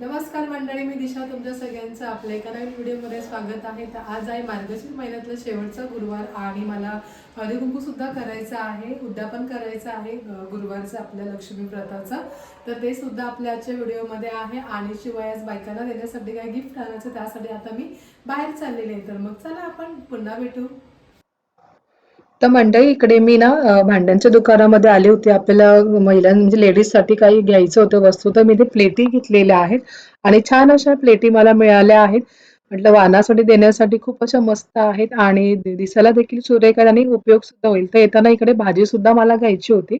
नमस्कार मंडळी मी दिशा तुमच्या सगळ्यांचं आपल्या एका नवीन व्हिडिओमध्ये स्वागत आहे. तर आज आहे मार्गशीर महिन्यातला शेवटचा गुरुवार आणि मला हळदीकुंकूसुद्धा सुद्धा करायचं आहे उद्यापन करायचं आहे गुरुवारचं आपल्या लक्ष्मी व्रताचं. तर ते सुद्धा आपल्या आजच्या व्हिडिओमध्ये आहे आणि शिवाय आज बायकांना देण्यासाठी काय गिफ्ट आणायचं त्यासाठी आता मी बाहेर चाललेले आहे. तर मग चला आपण पुन्हा भेटू. तर मंडळी इकडे मी ना भांड्यांच्या दुकानामध्ये आले होते. आपल्याला महिलां म्हणजे लेडीजसाठी काही घ्यायचं होतं वस्तू तर मी ते प्लेटी घेतलेल्या आहेत. आणि छान अशा प्लेटी मला मिळाल्या आहेत. म्हटलं वानासाठी देण्यासाठी खूप अशा मस्त आहेत आणि दिसायला देखील सुरेख आणि उपयोग सुद्धा होईल. तर येताना इकडे भाजी सुद्धा मला घ्यायची होती.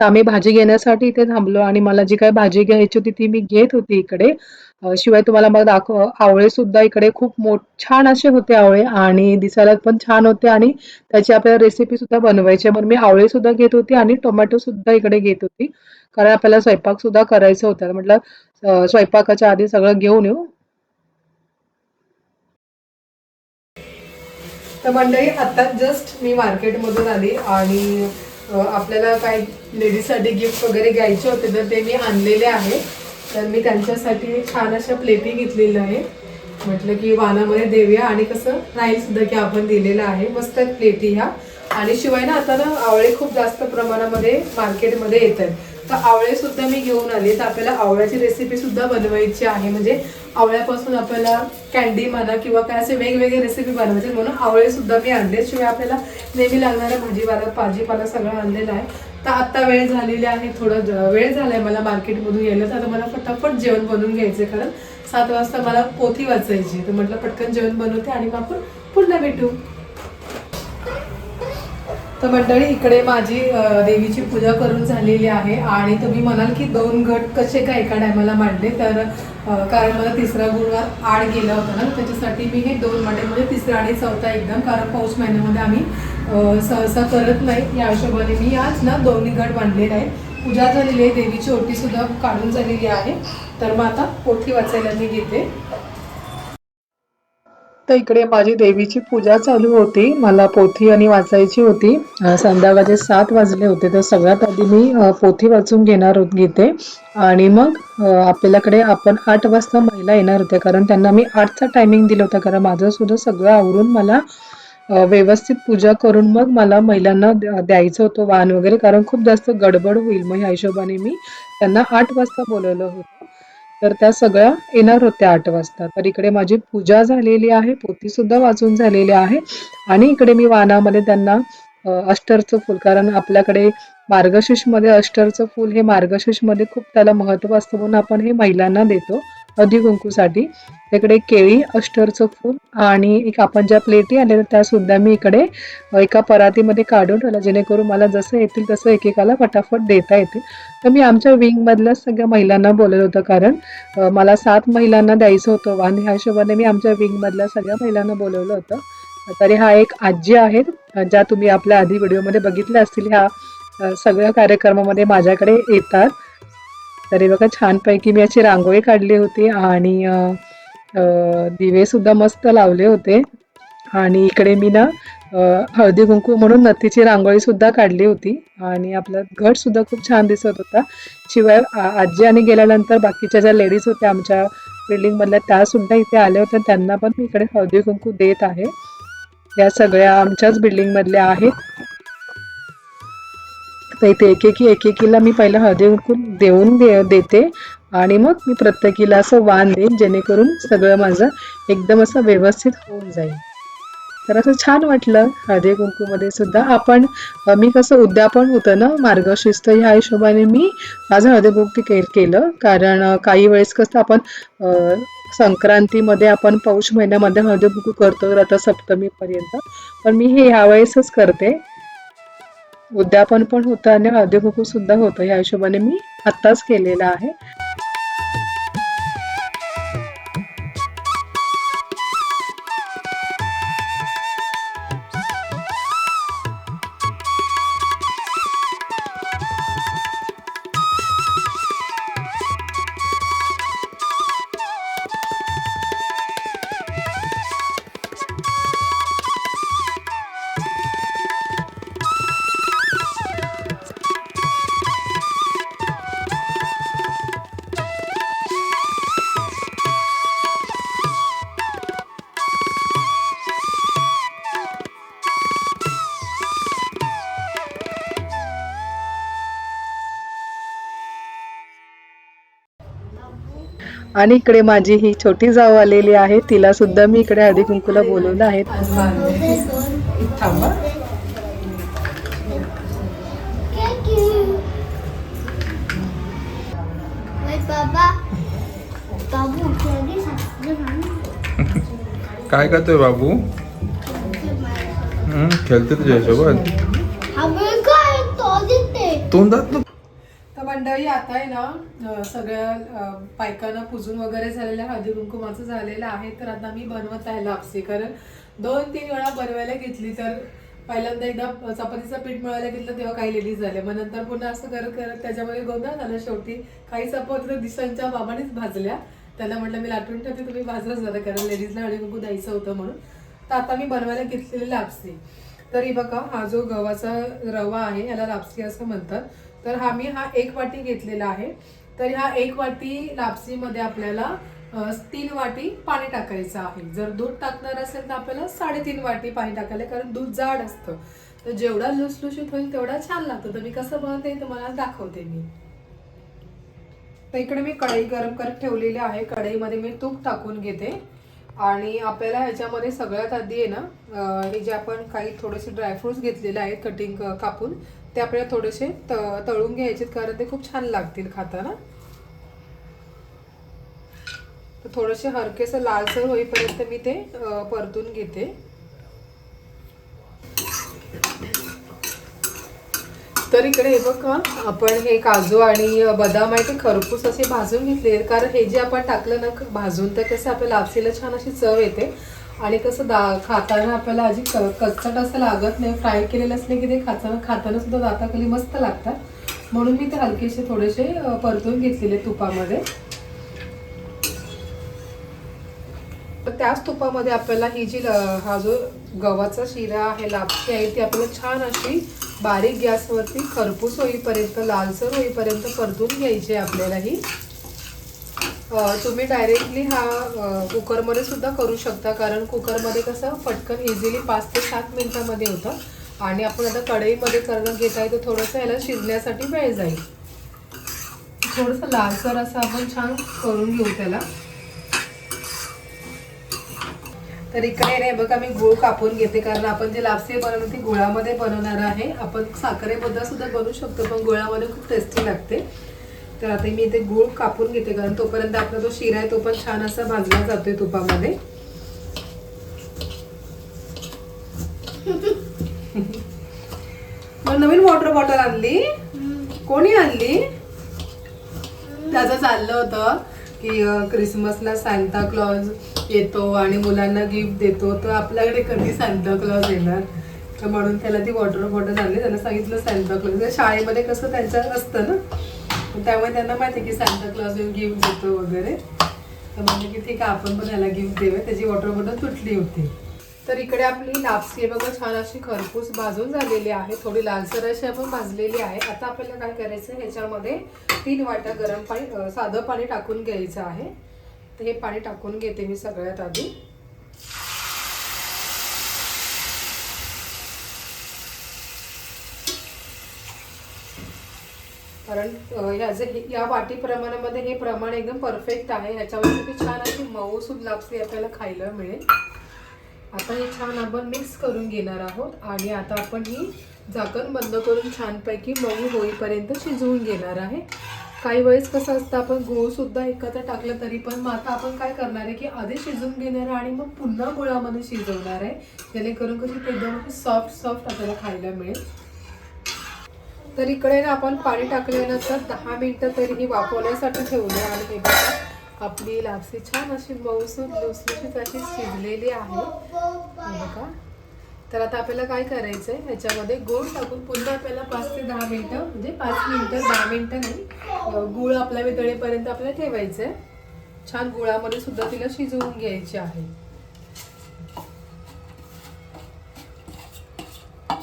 तर आम्ही भाजी घेण्यासाठी इथे थांबलो आणि मला जी काय भाजी घ्यायची होती ती मी घेत होती इकडे. शिवाय तुम्हाला मग दाखव आवळे सुद्धा इकडे खूप मोठ छान असे होते आवळे आणि दिसायला पण छान होते आणि त्याची आपल्याला रेसिपी सुद्धा बनवायची म्हणून मी आवळे सुद्धा घेत होती आणि टोमॅटो सुद्धा इकडे घेत होती. कारण आपल्याला स्वयंपाक सुद्धा करायचा होता. म्हटलं स्वयंपाकाच्या आधी सगळं घेऊन येऊ. तर मंडळी आता जस्ट मी मार्केटमधून आली आणि आपल्याला काही लेडीजसाठी गिफ्ट वगैरे घ्यायचे होते तर ते मी आणलेले आहे. तर मी त्यांच्यासाठी छान अशा प्लेटी घेतलेल्या आहे. म्हटलं की वानामध्ये देऊया आणि कसं राहील सुद्धा की आपण दिलेलं आहे. मस्त प्लेटी ह्या. आणि शिवाय ना आता ना आवळे खूप जास्त प्रमाणामध्ये मार्केटमध्ये येत आहेत. तर आवळे सुद्धा मी घेऊन आली. तर आपल्याला आवळ्याची रेसिपी सुद्धा बनवायची आहे. म्हणजे आवळ्यापासून आपल्याला कॅन्डी म्हणा किंवा काय असे वेगवेगळे रेसिपी बनवायचे म्हणून आवळे सुद्धा मी आणले शिवाय आपल्याला नेहमी लागणारा भाजीपाला भाजीपाला सगळं आणलेला आहे. तर आत्ता वेळ झालेली आहे थोडं ज- वेळ आहे मला मार्केटमधून यायला. तर आता मला फटाफट जेवण बनवून घ्यायचं कारण सात वाजता मला पोथी वाचायची तर म्हटलं पटकन जेवण बनवते आणि मग आपण पुन्हा भेटू. तर मंडळी इकडे माझी देवीची पूजा करून झालेली आहे आणि तुम्ही म्हणाल की दोन गट कसे काय एका टायमाला मांडले तर कारण मला तिसरा गुरुवार आड गेला होता ना त्याच्यासाठी मी हे दोन मांडे म्हणजे तिसरा आणि चौथा एकदम कारण पाऊस महिन्यामध्ये आम्ही सहसा करत नाही या हिशोबाने मी आज ना दोन्ही गट मांडलेला आहे पूजा झालेली आहे देवीची ओटीसुद्धा काढून झालेली आहे. तर मग आता पोथी वाचायला मी घेते. तर इकडे माझी देवीची पूजा चालू होती. मला पोथी आणि वाचायची होती. संध्याकाळचे सात वाजले होते. तर सगळ्यात आधी मी पोथी वाचून घेणार होत घेते आणि मग आपल्याकडे आपण आठ वाजता महिला येणार होत्या. कारण त्यांना मी आठचा टायमिंग दिलं होतं. कारण माझं सुद्धा सगळं आवरून मला व्यवस्थित पूजा करून मग मला महिलांना द्या- द्यायचं होतं वाण वगैरे. कारण खूप जास्त गडबड होईल. मग ह्या हिशोबाने मी त्यांना आठ वाजता बोलवलं होतं. तर त्या सगळ्या येणार होत्या आठ वाजता. तर इकडे माझी पूजा झालेली आहे पोती सुद्धा वाचून झालेली आहे. आणि इकडे मी वानामध्ये त्यांना अष्टरचं फूल कारण आपल्याकडे मार्गशीर्षमध्ये अष्टरचं फूल हे मार्गशीर्षमध्ये खूप त्याला महत्त्व असतं म्हणून आपण हे महिलांना देतो. हळदी कुंकूसाठी. इकडे केळी अष्टरचं फूल आणि एक आपण ज्या प्लेटी आलेल्या त्या सुद्धा मी इकडे एका परातीमध्ये काढून ठेवला जेणेकरून मला जसं येतील तसं एकेकाला फटाफट देता येतील. तर मी आमच्या विंगमधल्या सगळ्या महिलांना बोलवलं होतं कारण मला सात महिलांना द्यायचं होतं आणि ह्या हिशोबाने मी आमच्या विंगमधल्या सगळ्या महिलांना बोलवलं होतं. तरी हा एक आजी आहेत ज्या तुम्ही आपल्या आधी व्हिडिओमध्ये बघितल्या असतील ह्या सगळ्या कार्यक्रमामध्ये माझ्याकडे येतात. तरी बघा छानपैकी मी अशी रांगोळी काढली होती आणि दिवेसुद्धा दिवे सुद्धा मस्त लावले होते. आणि इकडे मी ना हळदी कुंकू म्हणून नथीची रांगोळी सुद्धा काढली होती. आणि आपला घट सुद्धा खूप छान दिसत होता. शिवाय आजी आणि गेल्यानंतर बाकीच्या ज्या लेडीज होत्या आमच्या बिल्डिंग मधल्या त्या सुद्धा इथे आल्या होत्या. त्यांना पण मी इकडे हळदी कुंकू देत आहे. या सगळ्या आमच्याच बिल्डिंग मधल्या आहेत. तर इथे एकेकी एकेकीला मी पहिलं हळदी कुंकू देऊन दे देते. आणि मग मी प्रत्येकीला असं वाण देईन जेणेकरून सगळं माझं एकदम असं व्यवस्थित होऊन जाईल. तर असं छान वाटलं हळदी कुंकूमध्ये सुद्धा. आपण मी कसं उद्यापन होतं ना मार्गशिस्त ह्या हिशोबाने मी माझं हळदी कुंकू के केलं. कारण काही वेळेस कसं आपण संक्रांतीमध्ये आपण पौष महिन्यामध्ये हळदी कुंकू करतो रथसप्तमीपर्यंत. पण मी हे ह्यावेळेसच करते. उद्यापन पण होतं आणि हळदी सुद्धा होतं. ह्या हिशोबाने मी आत्ताच केलेलं आहे. आणि इकडे माझी ही छोटी जाऊ आलेली आहे. तिला सुद्धा मी इकडे हळदी कुंकूला बोलवलं आहे. काय करतोय बाबू? खेळते तुझ्यासोबत तोंडात मंडळी आता आहे ना सगळ्या बायकांना पुजून वगैरे झालेल्या हळदी कुंकुमाचं झालेलं आहे तर आता मी बनवत आहे लापसी. कारण दोन तीन वेळा बनवायला घेतली तर पहिल्यांदा एकदा चपातीचं पीठ मळायला घेतलं तेव्हा काही लेडीज झाले मग नंतर पुन्हा असं करत करत त्याच्यामध्ये गोंधळ झाला शेवटी. काही चपाती दिसांच्या बाबानेच भाजल्या. त्यांना म्हटलं मी लाटून ठेवते तुम्ही भाजलंच झालं कारण लेडीजला हळदी कुंकू द्यायचं होतं म्हणून. तर आता मी बनवायला घेतलेली लापसी. तरी बघा हा जो गव्हाचा रवा आहे याला लापसी असं म्हणतात. तर हा मी हा एक वाटी घेतलेला आहे. तर ह्या एक वाटी लापसीमध्ये आपल्याला तीन वाटी पाणी टाकायचं आहे. जर दूध टाकणार असेल तर आपल्याला साडेतीन वाटी पाणी टाकायला कारण दूध जाड असतं. तर जेवढा लुसलुशीत होईल तेवढा छान लागतो. तर मी कसं बनवते तुम्हाला दाखवते मी. तर इकडे मी कढई गरम करत ठेवलेली आहे. कढईमध्ये मी तूप टाकून घेते. आणि आपल्याला ह्याच्यामध्ये सगळ्यात आधी आहे ना हे जे आपण काही थोडेसे ड्रायफ्रुट्स घेतलेले आहेत कटिंग कापून ते आपल्याला थोडेसे त- तळून घ्यायचे कारण ते खूप छान लागतील खाताना. तर थोडेसे हलकेसं लालसर होईपर्यंत मी ते परतून घेते. तर इकडे हे बघ आपण हे काजू आणि बदाम आहे ते खरपूस असे भाजून घेतले. कारण हे जे आपण टाकलं ना भाजून तर कसं आपल्या लापसीला छान अशी चव येते. आणि कसं दा खाताना आपल्याला अजी क- कचकट असं लागत नाही. फ्राय केलेलं असले की ते खाताना खाताना सुद्धा दाताखाली मस्त लागतात. म्हणून मी ते हलकेसे थोडेसे परतून घेतलेले तुपामध्ये. त्याच तुपामध्ये आपल्याला ही जी हा जो गव्हाचा शिरा आहे लापशी आहे ती आपल्याला छान अशी बारीक गॅसवरती खरपूस होईपर्यंत लालसर होईपर्यंत परतून घ्यायची आहे आपल्याला ही. तुम्ही डायरेक्टली हा कुकरमध्ये सुद्धा करू शकता. कारण कुकरमध्ये कसं पटकन इझिली पाच ते सात मिनिटामध्ये होतं. आणि आपण आता कढईमध्ये करणं घेत आहे तर थोडंसं याला शिजण्यासाठी वेळ जाईल. थोडंसं लालसर असं आपण छान करून घेऊ त्याला. तर इकडे नाही बघा मी गुळ कापून घेते. कारण आपण जे लापसी बनवतो ती गुळामध्ये बनवणार आहे. आपण साखरेबद्दल सुद्धा बनवू शकतो पण गुळामध्ये खूप टेस्टी लागते. तर आता मी इथे गुळ कापून घेते कारण तोपर्यंत आपला तो शिरा आहे तो पण छान असा भाजला जातोय तुपामध्ये. मग नवीन वॉटर बॉटल आणली? कोणी आणली? त्याचं चाललं होतं की क्रिसमसला सांता क्लॉज येतो आणि मुलांना गिफ्ट देतो तर आपल्याकडे कधी सांता क्लॉज येणार? तर म्हणून त्याला ती वॉटर बॉटल आणली. त्यांना सांगितलं सांता क्लॉज शाळेमध्ये कसं त्यांचं असतं ना त्यामुळे त्यांना माहिती आहे की सांता क्लॉज येऊन गिफ्ट देतो वगैरे. तर म्हणजे की ठीक आहे आपण पण ह्याला गिफ्ट देऊया. त्याची वॉटर बॉटल तुटली होती. तर इकडे आपली लापसी आहे बघा छान अशी खरपूस भाजून झालेली आहे. थोडी लालसर अशी आपण भाजलेली आहे. आता आपल्याला काय करायचं ह्याच्यामध्ये तीन वाट्या गरम पाणी साधं पाणी टाकून घ्यायचं आहे. तर हे पाणी टाकून घेते मी सगळ्यात आधी. कारण या जे हे- या वाटी प्रमाणामध्ये हे प्रमाण एकदम परफेक्ट आहे. ह्याच्यामध्ये किती छान अशी मऊसूद लापसी आपल्याला खायला मिळेल. आता हे छान आपण मिक्स करून घेणार आहोत आणि आता आपण ही झाकण बंद करून छानपैकी मऊ होईपर्यंत शिजवून घेणार आहे. काही वेळेस कसं असतं आपण गुळसुद्धा एकत्र टाकलं तरी पण मग आता आपण काय करणार आहे की आधी शिजवून घेणार आहे आणि मग पुन्हा गुळामध्ये शिजवणार आहे. जेणेकरून कशी ते एकदम सॉफ्ट सॉफ्ट आपल्याला खायला मिळेल. तर इकडे ना आपण पाणी टाकल्यानंतर दहा मिनटं तरी ही वापरण्यासाठी ठेवली आणि हे बघा आपली लापसी छान अशी मऊसून लुसलुशीत अशी शिजलेली आहे. बघा. तर आता आपल्याला काय करायचं आहे ह्याच्यामध्ये गोड टाकून पुन्हा आपल्याला पाच ते दहा मिनटं म्हणजे पाच मिनटं दहा मिनटं नाही गुळ आपल्या वितळेपर्यंत आपल्याला ठेवायचं आहे छान गुळामध्ये सुद्धा तिला शिजवून घ्यायची आहे.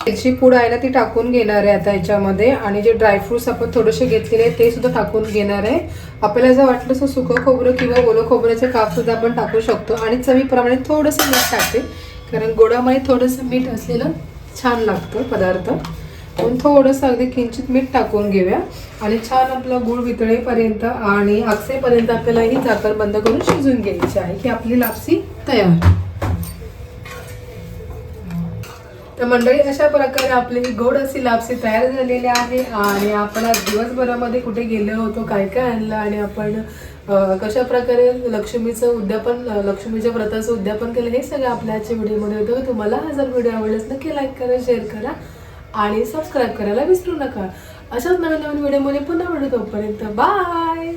त्याची पूड आहे ना ती टाकून घेणार आहे आता याच्यामध्ये. आणि जे ड्रायफ्रुट्स आपण थोडेसे घेतलेले आहेत ते सुद्धा टाकून घेणार आहे. आपल्याला जर वाटलं तर सुकं खोबरं किंवा ओलं खोबऱ्याचे काप सुद्धा आपण टाकू शकतो. आणि चवीप्रमाणे थोडंसं मीठ टाकते. कारण गोडामध्ये थोडंसं मीठ असलेलं छान लागतं पदार्थ. म्हणून थोडंसं अगदी किंचित मीठ टाकून घेऊया. आणि छान आपलं गुळ वितळेपर्यंत आणि आकसेपर्यंत आपल्याला ही झाकण बंद करून शिजून घ्यायची आहे की आपली लापसी तयार. तर मंडळी अशा प्रकारे आपली ही गोड अशी लापसी तयार झालेली आहे आणि आपण आज दिवसभरामध्ये कुठे गेलो होतो काय काय आणलं आणि आपण कशा प्रकारे लक्ष्मीचं उद्यापन लक्ष्मीच्या व्रताचं उद्यापन केलं हे सगळं आपल्या आजच्या व्हिडिओमध्ये होतं. तुम्हाला हा जर व्हिडिओ आवडलास नक्की लाईक करा शेअर करा आणि सबस्क्राईब करायला विसरू नका. अशाच नवीन नवीन व्हिडिओमध्ये पुन्हा भेटू तोपर्यंत बाय